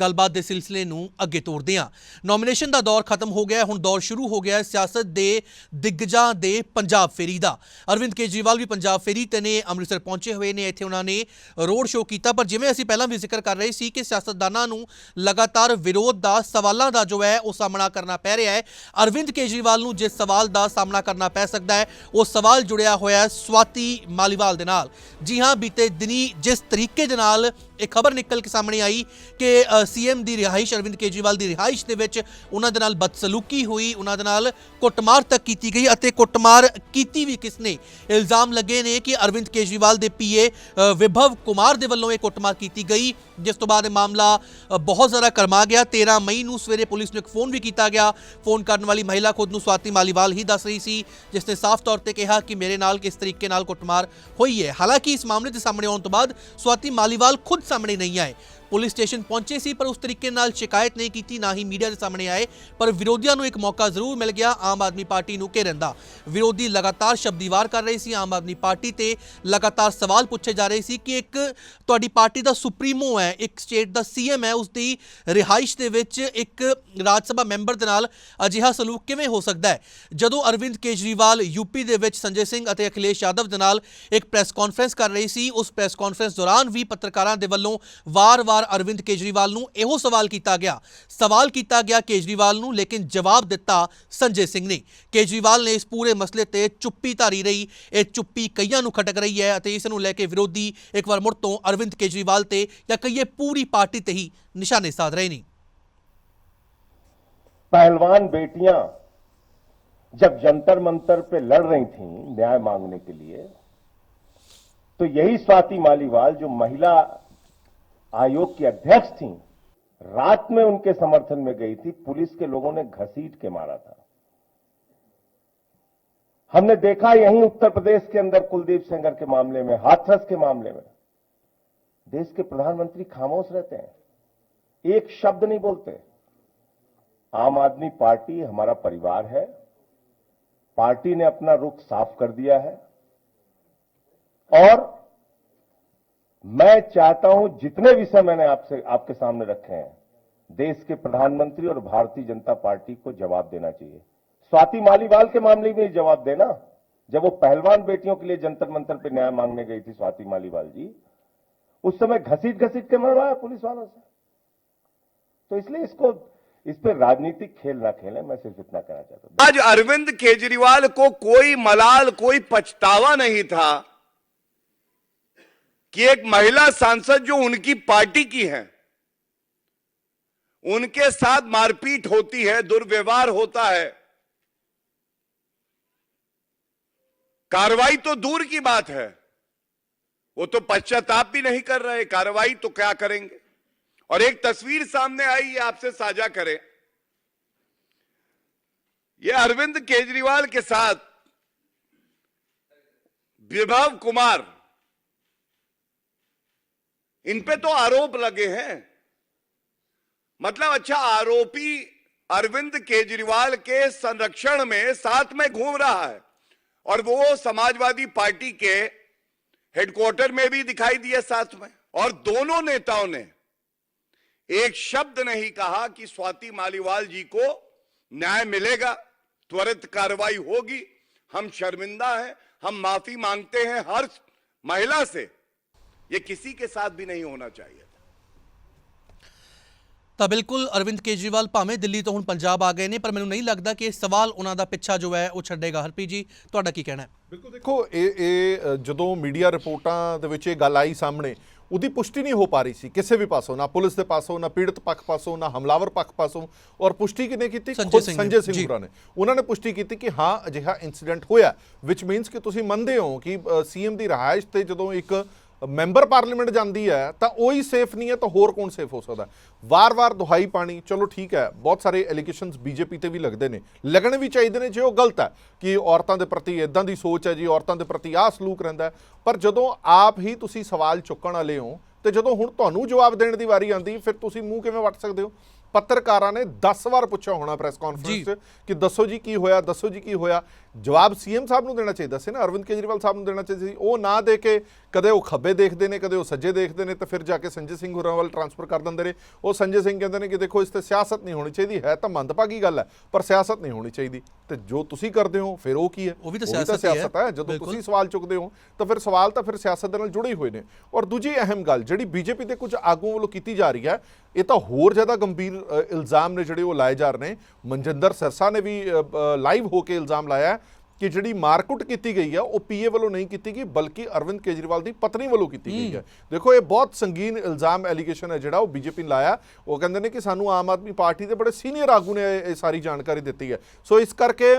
S1: ਗੱਲਬਾਤ ਦੇ ਸਿਲਸਿਲੇ ਨੂੰ ਅੱਗੇ ਤੋਰਦੇ ਹਾਂ। ਨੋਮੀਨੇਸ਼ਨ ਦਾ ਦੌਰ ਖਤਮ ਹੋ ਗਿਆ ਹੁਣ ਦੌਰ ਸ਼ੁਰੂ ਹੋ ਗਿਆ ਹੈ ਸਿਆਸਤ ਦੇ ਦਿੱਗਜਾਂ ਦੇ ਪੰਜਾਬ ਫੇਰੀ ਦਾ। ਅਰਵਿੰਦ ਕੇਜਰੀਵਾਲ ਵੀ ਪੰਜਾਬ ਫੇਰੀ ਤੇ ਨੇ, ਅੰਮ੍ਰਿਤਸਰ ਪਹੁੰਚੇ ਹੋਏ ਨੇ। ਇੱਥੇ ਉਹਨਾਂ ਨੇ ਰੋਡ ਸ਼ੋਅ ਕੀਤਾ। ਪਰ ਜਿਵੇਂ ਅਸੀਂ ਪਹਿਲਾਂ ਵੀ ਜ਼ਿਕਰ ਕਰ ਰਹੇ ਸੀ ਕਿ ਸਿਆਸਤਦਾਨਾਂ ਨੂੰ ਲਗਾਤਾਰ ਵਿਰੋਧ ਦਾ, ਸਵਾਲਾਂ ਦਾ ਜੋ ਹੈ ਉਹ ਸਾਹਮਣਾ ਕਰਨਾ ਪੈ ਰਿਹਾ ਹੈ। ਅਰਵਿੰਦ ਕੇਜਰੀਵਾਲ ਨੂੰ ਜਿਸ ਸਵਾਲ ਦਾ ਸਾਹਮਣਾ ਕਰਨਾ ਪੈ ਸਕਦਾ ਹੈ, ਉਹ ਸਵਾਲ ਜੁੜਿਆ ਹੋਇਆ ਹੈ ਸਵਾਤੀ ਮਾਲੀਵਾਲ ਦੇ ਨਾਲ। ਜੀ ਹਾਂ, ਬੀਤੇ ਦਿਨੀ ਜਿਸ ਤਰੀਕੇ ਦੇ ਨਾਲ ਇਹ ਖਬਰ ਨਿਕਲ ਕੇ ਸਾਹਮਣੇ ਆਈ ਕਿ ਸੀਐਮ ਦੀ ਰਿਹਾਇਸ਼, ਅਰਵਿੰਦ ਕੇਜਰੀਵਾਲ ਦੀ ਰਿਹਾਇਸ਼ ਦੇ ਵਿੱਚ ਉਹਨਾਂ ਦੇ ਨਾਲ ਬਦਸਲੂਕੀ ਹੋਈ, ਉਹਨਾਂ ਦੇ ਨਾਲ ਕੁੱਟਮਾਰ ਤੱਕ ਕੀਤੀ ਗਈ ਅਤੇ ਕੁੱਟਮਾਰ ਕੀਤੀ ਵੀ ਕਿਸਨੇ? ਇਲਜ਼ਾਮ ਲੱਗੇ ਨੇ ਕਿ ਅਰਵਿੰਦ ਕੇਜਰੀਵਾਲ ਦੇ ਪੀਏ ਵਿਭਵ ਕੁਮਾਰ ਦੇ ਵੱਲੋਂ ਇਹ ਕੁੱਟਮਾਰ ਕੀਤੀ ਗਈ, ਜਿਸ ਤੋਂ ਬਾਅਦ ਇਹ ਮਾਮਲਾ ਬਹੁਤ ਜ਼ਿਆਦਾ ਕਰਮਾ ਗਿਆ। 13 ਮਈ ਨੂੰ ਸਵੇਰੇ ਪੁਲਿਸ ਨੂੰ ਇੱਕ ਫੋਨ ਵੀ ਕੀਤਾ ਗਿਆ। ਫੋਨ ਕਰਨ ਵਾਲੀ ਮਹਿਲਾ ਖੁਦ ਨੂੰ ਸਵਾਤੀ ਮਾਲੀਵਾਲ ਹੀ ਦੱਸ ਰਹੀ ਸੀ, ਜਿਸ ਨੇ ਸਾਫ਼ ਤੌਰ ਤੇ ਕਿਹਾ ਕਿ ਮੇਰੇ ਨਾਲ ਕਿਸ ਤਰੀਕੇ ਨਾਲ ਕੁੱਟਮਾਰ ਹੋਈ ਹੈ। ਹਾਲਾਂਕਿ ਇਸ ਮਾਮਲੇ ਦੇ ਸਾਹਮਣੇ ਆਉਣ ਤੋਂ ਬਾਅਦ ਸਵਾਤੀ ਮਾਲੀਵਾਲ ਖੁਦ ਸਾਹਮਣੇ ਨਹੀਂ ਆਏ। ਪੁਲਿਸ ਸਟੇਸ਼ਨ ਪਹੁੰਚੇ ਸੀ, ਪਰ ਉਸ ਤਰੀਕੇ ਨਾਲ ਸ਼ਿਕਾਇਤ ਨਹੀਂ ਕੀਤੀ, ਨਾ ਹੀ ਮੀਡੀਆ ਦੇ ਸਾਹਮਣੇ ਆਏ। ਪਰ ਵਿਰੋਧੀਆਂ ਨੂੰ ਇੱਕ ਮੌਕਾ ਜ਼ਰੂਰ ਮਿਲ ਗਿਆ ਆਮ ਆਦਮੀ ਪਾਰਟੀ ਨੂੰ ਘੇਰਨ ਦਾ। ਵਿਰੋਧੀ ਲਗਾਤਾਰ ਸ਼ਬਦੀਵਾਰ ਕਰ ਰਹੇ ਸੀ ਆਮ ਆਦਮੀ ਪਾਰਟੀ ਤੇ ਲਗਾਤਾਰ ਸਵਾਲ ਪੁੱਛੇ ਜਾ ਰਹੇ ਸੀ ਕਿ ਇੱਕ ਤੁਹਾਡੀ ਪਾਰਟੀ ਦਾ ਸੁਪਰੀਮੋ ਹੈ, ਇੱਕ ਸਟੇਟ ਦਾ ਸੀਐਮ ਹੈ, ਉਸ ਦੀ ਰਿਹਾਇਸ਼ ਦੇ ਵਿੱਚ ਇੱਕ ਰਾਜ ਸਭਾ ਮੈਂਬਰ ਦੇ ਨਾਲ ਅਜਿਹਾ ਸਲੂਕ ਕਿਵੇਂ ਹੋ ਸਕਦਾ ਹੈ? ਜਦੋਂ ਅਰਵਿੰਦ ਕੇਜਰੀਵਾਲ ਯੂਪੀ ਦੇ ਵਿੱਚ ਸੰਜੇ ਸਿੰਘ ਅਤੇ ਅਖਿਲੇਸ਼ ਯਾਦਵ ਦੇ ਨਾਲ ਇੱਕ ਪ੍ਰੈਸ ਕਾਨਫਰੰਸ ਕਰ ਰਹੀ ਸੀ, ਉਸ ਪ੍ਰੈਸ ਕਾਨਫਰੰਸ ਦੌਰਾਨ ਵੀ ਪੱਤਰਕਾਰਾਂ ਦੇ ਵੱਲੋਂ ਵਾਰ-ਵਾਰ ਅਰਵਿੰਦ ਕੇਜਰੀਵਾਲ ਨੂੰ ਇਹੋ ਸਵਾਲ ਕੀਤਾ ਗਿਆ ਸਵਾਲ ਕੀਤਾ ਗਿਆ ਕੇਜਰੀਵਾਲ ਨੂੰ ਲੇਕਿਨ ਜਵਾਬ ਦਿੱਤਾ ਸੰਜੇ ਸਿੰਘ ਨੇ ਕੇਜਰੀਵਾਲ ਨੇ ਇਸ ਪੂਰੇ ਮਸਲੇ ਤੇ ਚੁੱਪੀ ਧਾਰੀ ਰਹੀ ਇਹ ਚੁੱਪੀ ਕਈਆਂ ਨੂੰ ਖਟਕ ਰਹੀ ਹੈ ਅਤੇ ਇਸ ਨੂੰ ਲੈ ਕੇ ਵਿਰੋਧੀ ਇੱਕ ਵਾਰ ਮੁੜ ਤੋਂ ਅਰਵਿੰਦ ਕੇਜਰੀਵਾਲ ਤੇ ਜਾਂ ਕਹੀਏ ਪੂਰੀ ਪਾਰਟੀ ਤੇ ਹੀ ਨਿਸ਼ਾਨੇ ਸਾਧ ਰਹੇ ਨੇ
S5: पहलवान बेटियां जब जंतर मंतर पे लड़ रही थीं न्याय मांगने के लिए तो यही स्वाति मालीवाल जो महिला आयोग की अध्यक्ष थी। रात में उनके समर्थन में गई थी। पुलिस के लोगों ने घसीट के मारा था। हमने देखा यहीं उत्तर प्रदेश के अंदर कुलदीप सेंगर के मामले में, हाथरस के मामले में। देश के प्रधानमंत्री खामोश रहते हैं। एक शब्द नहीं बोलते। आम आदमी पार्टी हमारा परिवार है। पार्टी ने अपना रुख साफ़ कर दिया है। और मैं चाहता हूँ जितने विषय मैंने आपसे, आपके सामने रखे हैं, देश के प्रधानमंत्री और भारतीय जनता पार्टी को जवाब देना चाहिए। स्वाति मालीवाल के मामले में जवाब देना। जब वो पहलवान बेटियों के लिए जंतर मंतर पे न्याय मांगने गई थी स्वाति मालीवाल जी, उस समय घसीट घसीट के मरवाया पुलिस वालों से। तो इसलिए इसको, इस पर राजनीतिक खेल ना खेले, मैं सिर्फ़ इतना कहना चाहता हूँ।
S6: आज अरविंद केजरीवाल को कोई मलाल, कोई पछतावा नहीं था। कि एक महिला सांसद जो उनकी पार्टी की है, उनके साथ मारपीट होती है, दुर्व्यवहार होता है, कार्रवाई तो दूर की बात है। वो तो पश्चाताप भी नहीं कर रहे, कार्रवाई तो क्या करेंगे? और एक तस्वीर सामने आई है आपसे साझा करें। ये अरविंद केजरीवाल के साथ विभव कुमार इन पे तो आरोप लगे हैं। मतलब अच्छा आरोपी अरविंद केजरीवाल के संरक्षण में साथ में घूम रहा है और वो समाजवादी पार्टी के हेडक्वार्टर में भी दिखाई दिया साथ में। और दोनों नेताओं ने एक शब्द नहीं कहा कि स्वाति मालीवाल जी को न्याय मिलेगा, त्वरित कार्रवाई होगी। हम शर्मिंदा हैं, हम माफ़ी मांगते हैं हर महिला से। ये किसी के साथ भी नहीं होना चाहिए
S1: ਤਾਂ ਬਿਲਕੁਲ ਅਰਵਿੰਦ ਕੇਜਰੀਵਾਲ ਭਾਵੇਂ ਦਿੱਲੀ ਤੋਂ ਹੁਣ ਪੰਜਾਬ ਆ ਗਏ ਨੇ ਪਰ ਮੈਨੂੰ ਨਹੀਂ ਲੱਗਦਾ ਕਿ ਇਹ ਸਵਾਲ ਉਹਨਾਂ ਦਾ ਪਿੱਛਾ ਜੋ ਹੈ ਉਹ ਛੱਡੇਗਾ ਹਰਪ੍ਰੀਤ ਜੀ ਤੁਹਾਡਾ ਕੀ ਕਹਿਣਾ ਹੈ
S4: ਬਿਲਕੁਲ ਦੇਖੋ ਇਹ ਇਹ ਅ, ਜਦੋਂ ਮੀਡੀਆ ਰਿਪੋਰਟਾਂ ਦੇ ਵਿੱਚ ਇਹ ਗੱਲ ਆਈ ਸਾਹਮਣੇ ਉਹਦੀ ਪੁਸ਼ਟੀ ਨਹੀਂ ਹੋ ਪਾ ਰਹੀ ਸੀ ਕਿਸੇ ਵੀ ਪਾਸੋਂ ਨਾ ਪੁਲਿਸ ਦੇ ਪਾਸੋਂ ਨਾ ਪੀੜਤ ਪੱਖ ਪਾਸੋਂ ਨਾ ਹਮਲਾਵਰ ਪੱਖ ਪਾਸੋਂ ਔਰ ਪੁਸ਼ਟੀ ਕਿਨੇ ਕੀਤੀ
S1: ਸੰਜੇ
S4: ਖੁਦ
S1: ਸਿੰਘ ਨੇ।
S4: ਸੰਜੇ ਸਿੰਘ
S1: ਜੀ।
S4: ਹੁਰਾਂ ਨੇ ਉਹਨਾਂ ਨੇ ਪੁਸ਼ਟੀ ਕੀਤੀ ਕਿ ਹਾਂ ਅਜਿਹਾ ਇਨਸੀਡੈਂਟ ਹੋਇਆ ਵਿਚ ਮੀਨਸ ਕਿ ਤੁਸੀਂ ਮੰਨਦੇ ਹੋ ਕਿ ਸੀਐਮ ਦੀ ਰਹਾਇਸ਼ ਤੇ ਜਦੋਂ ਇੱਕ ਮੈਂਬਰ ਪਾਰਲੀਮੈਂਟ ਜਾਂਦੀ ਹੈ, ਤਾਂ ਉਹੀ ਸੇਫ ਨਹੀਂ ਹੈ, ਤਾਂ ਹੋਰ ਕੌਣ ਸੇਫ ਹੋ ਸਕਦਾ? ਵਾਰ-ਵਾਰ ਦੁਹਾਈ ਪਾਣੀ, ਚਲੋ ਠੀਕ ਹੈ, ਬਹੁਤ ਸਾਰੇ ਐਲੀਗੇਸ਼ਨਸ ਬੀਜੇਪੀ ਤੇ ਵੀ ਲੱਗਦੇ ਨੇ। ਲੱਗਣੇ ਵੀ ਚਾਹੀਦੇ ਨੇ, ਜੇ ਉਹ ਗਲਤ ਹੈ, ਕਿ ਔਰਤਾਂ ਦੇ ਪ੍ਰਤੀ ਇਦਾਂ ਦੀ ਸੋਚ ਹੈ ਜੀ, ਔਰਤਾਂ ਦੇ ਪ੍ਰਤੀ ਆਹ ਸਲੂਕ ਰਹਿੰਦਾ ਪਰ ਜਦੋਂ ਆਪ ਹੀ ਤੁਸੀਂ ਸਵਾਲ ਚੁੱਕਣ ਵਾਲੇ ਹੋ, ਤੇ ਜਦੋਂ ਹੁਣ ਤੁਹਾਨੂੰ ਜਵਾਬ ਦੇਣ ਦੀ ਵਾਰੀ ਆਂਦੀ ਫਿਰ ਤੁਸੀਂ ਮੂੰਹ ਕਿਵੇਂ ਵੱਟ ਸਕਦੇ ਹੋ? ਪੱਤਰਕਾਰਾਂ ਨੇ 10 ਵਾਰ ਪੁੱਛਿਆ ਹੋਣਾ ਪ੍ਰੈਸ ਕਾਨਫਰੰਸ 'ਚ ਕਿ ਦੱਸੋ ਜੀ ਕੀ ਹੋਇਆ ਦੱਸੋ ਜੀ ਕੀ ਹੋਇਆ। ਜਵਾਬ ਸੀਐਮ ਸਾਹਿਬ ਨੂੰ ਦੇਣਾ ਚਾਹੀਦਾ ਸੀ ਨਾ ਅਰਵਿੰਦ ਕੇਜਰੀਵਾਲ ਸਾਹਿਬ ਨੂੰ ਦੇਣਾ ਚਾਹੀਦਾ ਸੀ। ਉਹ ਨਾ ਦੇ ਕੇ ਕਦੇ ਉਹ ਖੱਬੇ ਦੇਖਦੇ ਨੇ ਕਦੇ ਉਹ ਸੱਜੇ ਦੇਖਦੇ ਨੇ ਤੇ ਫਿਰ ਜਾ ਕੇ ਸੰਜੇ ਸਿੰਘ ਹੋਰਾਂ ਵੱਲ ਟਰਾਂਸਫਰ ਕਰ ਦਿੰਦੇ ਨੇ। ਉਹ ਸੰਜੇ ਸਿੰਘ ਕਹਿੰਦੇ ਨੇ ਕਿ ਦੇਖੋ ਇਸ ਤੇ ਸਿਆਸਤ ਨਹੀਂ ਹੋਣੀ ਚਾਹੀਦੀ ਹੈ ਤਾਂ ਮੰਦਭਾਗੀ ਗੱਲ ਹੈ ਪਰ ਸਿਆਸਤ ਨਹੀਂ ਹੋਣੀ ਚਾਹੀਦੀ। ਤੇ ਜੋ ਤੁਸੀਂ ਕਰਦੇ ਹੋ ਫਿਰ ਉਹ ਕੀ ਹੈ?
S1: ਉਹ ਵੀ ਤਾਂ ਸਿਆਸਤ ਹੀ
S4: ਜਦੋਂ। ਤੁਸੀਂ ਸਵਾਲ ਚੁੱਕਦੇ ਹੋ ਤਾਂ ਫਿਰ ਸਵਾਲ ਤਾਂ ਫਿਰ ਸਿਆਸਤ ਦੇ ਨਾਲ ਜੁੜੇ ਹੀ ਹੋਏ ਨੇ। ਔਰ ਦੂਜੀ ਅਹਿਮ ਗੱਲ ਜਿਹੜੀ ਬੀਜੇਪੀ ਦੇ ਕੁਝ ਆਗੂਆਂ ਵੱਲੋਂ ਕੀਤੀ ਜਾ ਰਹੀ ਹੈ ਇਹ ਤਾਂ ਹੋਰ ਜ਼ਿਆਦਾ ਗੰਭੀਰ ਇਲਜ਼ਾਮ ਨੇ ਜਿਹੜੇ ਉਹ ਲਾਏ ਜਾ ਰਹੇ ਨੇ। ਮਨਜਿੰਦਰ ਸਰਸਾ ਨੇ ਵੀ ਲਾਈਵ ਹੋ ਕੇ ਇਲਜ਼ਾਮ ਲਾਇਆ ਕਿ ਜਿਹੜੀ ਮਾਰਕੁੱਟ ਕੀਤੀ ਗਈ ਹੈ ਉਹ ਪੀਏ ਵੱਲੋਂ ਨਹੀਂ ਕੀਤੀ ਗਈ ਬਲਕਿ ਅਰਵਿੰਦ ਕੇਜਰੀਵਾਲ ਦੀ ਪਤਨੀ ਵੱਲੋਂ ਕੀਤੀ ਗਈ ਹੈ। ਦੇਖੋ ਇਹ ਬਹੁਤ ਸੰਗੀਨ ਇਲਜ਼ਾਮ ਐਲੀਗੇਸ਼ਨ ਹੈ ਜਿਹੜਾ ਉਹ ਬੀਜੇਪੀ ਨੇ ਲਾਇਆ। ਉਹ ਕਹਿੰਦੇ ਨੇ ਕਿ ਸਾਨੂੰ ਆਮ ਆਦਮੀ ਪਾਰਟੀ ਦੇ ਬੜੇ ਸੀਨੀਅਰ ਆਗੂ ਨੇ ਇਹ ਸਾਰੀ ਜਾਣਕਾਰੀ ਦਿੱਤੀ ਹੈ। ਸੋ ਇਸ ਕਰਕੇ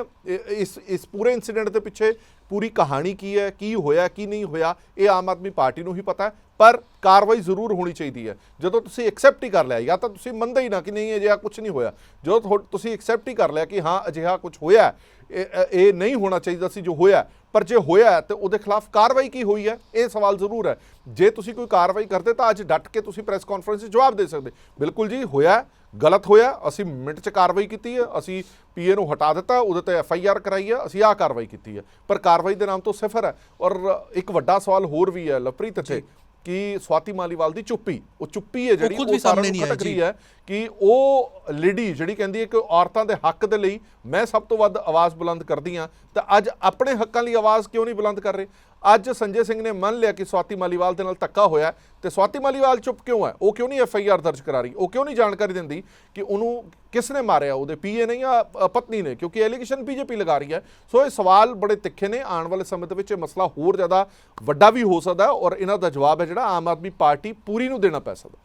S4: ਇਸ ਇਸ ਪੂਰੇ ਇਨਸੀਡੈਂਟ ਦੇ ਪਿੱਛੇ ਪੂਰੀ ਕਹਾਣੀ ਕੀ ਹੈ, ਕੀ ਹੋਇਆ, ਕੀ ਨਹੀਂ ਹੋਇਆ, ਇਹ ਆਮ ਆਦਮੀ ਪਾਰਟੀ ਨੂੰ ਹੀ ਪਤਾ ਹੈ, ਪਰ ਕਾਰਵਾਈ ਜ਼ਰੂਰ ਹੋਣੀ ਚਾਹੀਦੀ ਹੈ। ਜਦੋਂ ਤੁਸੀਂ ਐਕਸੈਪਟ ਹੀ ਕਰ ਲਿਆ, ਜਾਂ ਤਾਂ ਤੁਸੀਂ ਮੰਨਦੇ ਹੀ ਨਾ ਕਿ ਨਹੀਂ, ਅਜਿਹਾ ਕੁਝ ਨਹੀਂ ਹੋਇਆ। ਜਦੋਂ ਥੋ- ਤੁਸੀਂ ਐਕਸੈਪਟ ਹੀ ਕਰ ਲਿਆ ਕਿ ਹਾਂ, ਅਜਿਹਾ ਕੁਝ ਹੋਇਆ ਇਹ ਇਹ ਨਹੀਂ ਹੋਣਾ ਚਾਹੀਦਾ ਸੀ ਜੋ ਹੋਇਆ ਪਰ ਜੇ ਹੋਇਆ ਹੈ, ਤੇ ਉਹਦੇ ਖਿਲਾਫ ਕਾਰਵਾਈ ਕੀ ਹੋਈ ਹੈ, ਇਹ ਸਵਾਲ ਜ਼ਰੂਰ ਹੈ। ਜੇ ਤੁਸੀਂ ਕੋਈ ਕਾਰਵਾਈ ਕਰਦੇ ਤਾਂ ਅੱਜ ਡਟ ਕੇ ਤੁਸੀਂ ਪ੍ਰੈਸ ਕਾਨਫਰੰਸ 'ਚ ਜਵਾਬ ਦੇ ਸਕਦੇ। ਬਿਲਕੁਲ ਜੀ, ਹੋਇਆ ਗਲਤ ਹੋਇਆ ਅਸੀਂ ਮਿੰਟ 'ਚ ਕਾਰਵਾਈ ਕੀਤੀ ਹੈ ਅਸੀਂ ਪੀਏ ਨੂੰ ਹਟਾ ਦਿੱਤਾ ਉਹਦੇ ਤੇ ਐਫ ਆਈ ਆਰ ਕਰਾਈ ਹੈ ਅਸੀਂ ਆਹ ਕਾਰਵਾਈ ਕੀਤੀ ਹੈ। ਪਰ ਕਾਰਵਾਈ ਦੇ ਨਾਮ ਤੋਂ ਸਿਫਰ ਹੈ। ਔਰ ਇੱਕ ਵੱਡਾ ਸਵਾਲ ਹੋਰ ਵੀ ਹੈ ਲਵਪ੍ਰੀਤ ਇੱਥੇ ਕਿ ਸਵਾਤੀ ਮਾਲੀਵਾਲ ਦੀ ਚੁੱਪੀ ਉਹ ਚੁੱਪੀ ਹੈ ਜਿਹੜੀ ਉਹ
S1: ਸਾਹਮਣੇ ਨਹੀਂ ਆਈ, ਜੀ।
S4: ਹੈ ਕਿ ਉਹ ਲੇਡੀ ਜਿਹੜੀ ਕਹਿੰਦੀ ਹੈ ਕਿ ਔਰਤਾਂ ਦੇ ਹੱਕ ਦੇ ਲਈ ਮੈਂ ਸਭ ਤੋਂ ਵੱਧ ਆਵਾਜ਼ ਬੁਲੰਦ ਕਰਦੀ ਹਾਂ ਤਾਂ ਅੱਜ ਆਪਣੇ ਹੱਕਾਂ ਲਈ ਆਵਾਜ਼ ਕਿਉਂ ਨਹੀਂ ਬੁਲੰਦ ਕਰ ਰਹੇ? ਅੱਜ ਸੰਜੇ ਸਿੰਘ ਨੇ ਮੰਨ ਲਿਆ ਕਿ ਸਵਾਤੀ ਮਾਲੀਵਾਲ ਦੇ ਨਾਲ ਧੱਕਾ ਹੋਇਆ ਹੈ ਤੇ ਸਵਾਤੀ ਮਾਲੀਵਾਲ ਚੁੱਪ ਕਿਉਂ ਹੈ? ਉਹ ਕਿਉਂ ਨਹੀਂ ਐਫ ਆਈ ਆਰ ਦਰਜ ਕਰਾ ਰਹੀ? ਉਹ ਕਿਉਂ ਨਹੀਂ ਜਾਣਕਾਰੀ ਦਿੰਦੀ ਕਿ ਉਹਨੂੰ ਕਿਸ ਨੇ ਮਾਰਿਆ? ਉਹਦੇ ਪੀਏ ਨੇ ਜਾਂ ਪਤਨੀ ਨੇ? ਕਿਉਂਕਿ ਐਲੀਗੇਸ਼ਨ ਬੀਜੇਪੀ ਲਗਾ ਰਹੀ ਹੈ। ਸੋ ਇਹ ਸਵਾਲ ਬੜੇ ਤਿੱਖੇ ਨੇ। ਆਉਣ ਵਾਲੇ ਸਮੇਂ ਦੇ ਵਿੱਚ ਇਹ ਮਸਲਾ ਹੋਰ ਜ਼ਿਆਦਾ ਵੱਡਾ ਵੀ ਹੋ ਸਕਦਾ ਔਰ ਇਹਨਾਂ ਦਾ ਜਵਾਬ ਹੈ ਜਿਹੜਾ ਆਮ ਆਦਮੀ ਪਾਰਟੀ ਪੂਰੀ ਨੂੰ ਦੇਣਾ ਪੈ ਸਕਦਾ।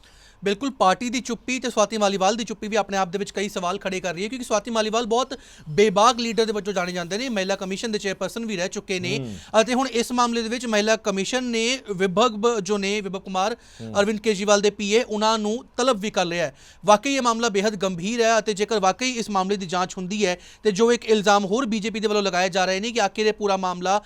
S1: ਬਿਲਕੁਲ ਪਾਰਟੀ ਦੀ ਚੁੱਪੀ ਤੇ ਸਵਾਤੀ ਮਾਲੀਵਾਲ ਦੀ ਚੁੱਪੀ ਵੀ ਆਪਣੇ ਆਪ ਦੇ ਵਿੱਚ ਕਈ ਸਵਾਲ ਖੜੇ ਕਰ ਰਹੀ ਹੈ ਕਿਉਂਕਿ ਸਵਾਤੀ ਮਾਲੀਵਾਲ ਬਹੁਤ ਬੇਬਾਕ ਲੀਡਰ ਦੇ ਵਜੋਂ ਜਾਣੇ ਜਾਂਦੇ ਨੇ ਮਹਿਲਾ ਕਮਿਸ਼ਨ ਦੇ ਚੇਅਰਪਰਸਨ ਵੀ ਰਹਿ ਚੁੱਕੇ ਨੇ। ਅਤੇ ਹੁਣ ਇਸ ਮਾਮਲੇ ਦੇ ਵਿੱਚ ਮਹਿਲਾ ਕਮਿਸ਼ਨ ਨੇ ਵਿਭਗ ਜੋ ਨੇ ਵਿਭਵ ਕੁਮਾਰ ਅਰਵਿੰਦ ਕੇਜਰੀਵਾਲ ਦੇ ਪੀਏ ਉਹਨਾਂ ਨੂੰ ਤਲਬ ਵੀ ਕਰ ਲਿਆ ਹੈ। ਵਾਕਈ ਇਹ ਮਾਮਲਾ ਬੇहद ਗੰਭੀਰ ਹੈ ਅਤੇ ਜੇਕਰ ਵਾਕਈ ਇਸ ਮਾਮਲੇ ਦੀ ਜਾਂਚ ਹੁੰਦੀ ਹੈ ਤੇ ਜੋ ਇੱਕ ਇਲਜ਼ਾਮ ਹੋਰ ਬੀਜੇਪੀ ਦੇ ਵੱਲੋਂ ਲਗਾਏ ਜਾ ਰਹੇ ਨੇ ਕਿ ਆਖਿਰ ਇਹ ਪੂਰਾ ਮਾਮਲਾ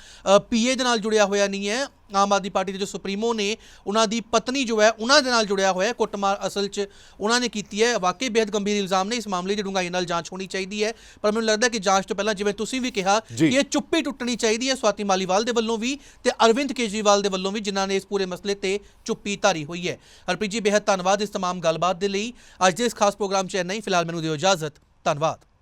S1: ਪੀਏ ਦੇ ਨਾਲ ਜੁੜਿਆ ਹੋਇਆ ਨਹੀਂ ਹੈ ਆਮ ਆਦਮੀ ਪਾਰਟੀ ਦੇ ਜੋ ਸੁਪਰੀਮੋ ਨੇ ਉਹਨਾਂ ਦੀ ਪਤਨੀ ਜੋ ਹੈ ਉਹਨਾਂ ਦੇ ਨਾਲ ਜੁੜਿਆ ਹੋਇਆ ਹੈ ਕੁੱਟਮਾਰ ਅਸਲ 'ਚ ਉਹਨਾਂ ਨੇ ਕੀਤੀ ਹੈ। ਵਾਕਈ ਬੇहद ਗੰਭੀਰ ਇਲਜ਼ਾਮ ਨੇ ਇਸ ਮਾਮਲੇ ਦੀ ਡੂੰਘਾਈ ਨਾਲ ਜਾਂਚ ਹੋਣੀ ਚਾਹੀਦੀ ਹੈ। ਪਰ ਮੈਨੂੰ ਲੱਗਦਾ ਕਿ ਜਾਂਚ ਤੋਂ ਪਹਿਲਾਂ ਜਿਵੇਂ ਤੁਸੀਂ ਵੀ ਕਿਹਾ ਕਿ ਇਹ ਚੁੱਪੀ ਟੁੱਟਣੀ ਚਾਹੀਦੀ ਹੈ ਸਵਾਤੀ ਮਾਲੀਵਾਲ ਦੇ ਵੱਲੋਂ ਵੀ ਤੇ ਅਰਵਿੰਦ ਕੇਜਰੀਵਾਲ ਦੇ ਵੱਲੋਂ ਵੀ ਜਿਨ੍ਹਾਂ ਨੇ ਇਸ ਪੂਰੇ ਮਸਲੇ ਤੇ ਚੁੱਪੀ ਧਾਰੀ ਹੋਈ ਹੈ। ਹਰਪ੍ਰੀਤ ਜੀ ਬੇहद ਧੰਨਵਾਦ ਇਸ ਤਮਾਮ ਗੱਲਬਾਤ ਦੇ ਲਈ। ਅੱਜ ਦੇ ਇਸ ਖਾਸ ਪ੍ਰੋਗਰਾਮ 'ਚ ਇੰਨਾ ਹੀ। ਫਿਲਹਾਲ ਮੈਨੂੰ ਦਿਓ ਇਜਾਜ਼ਤ। ਧੰਨਵਾਦ।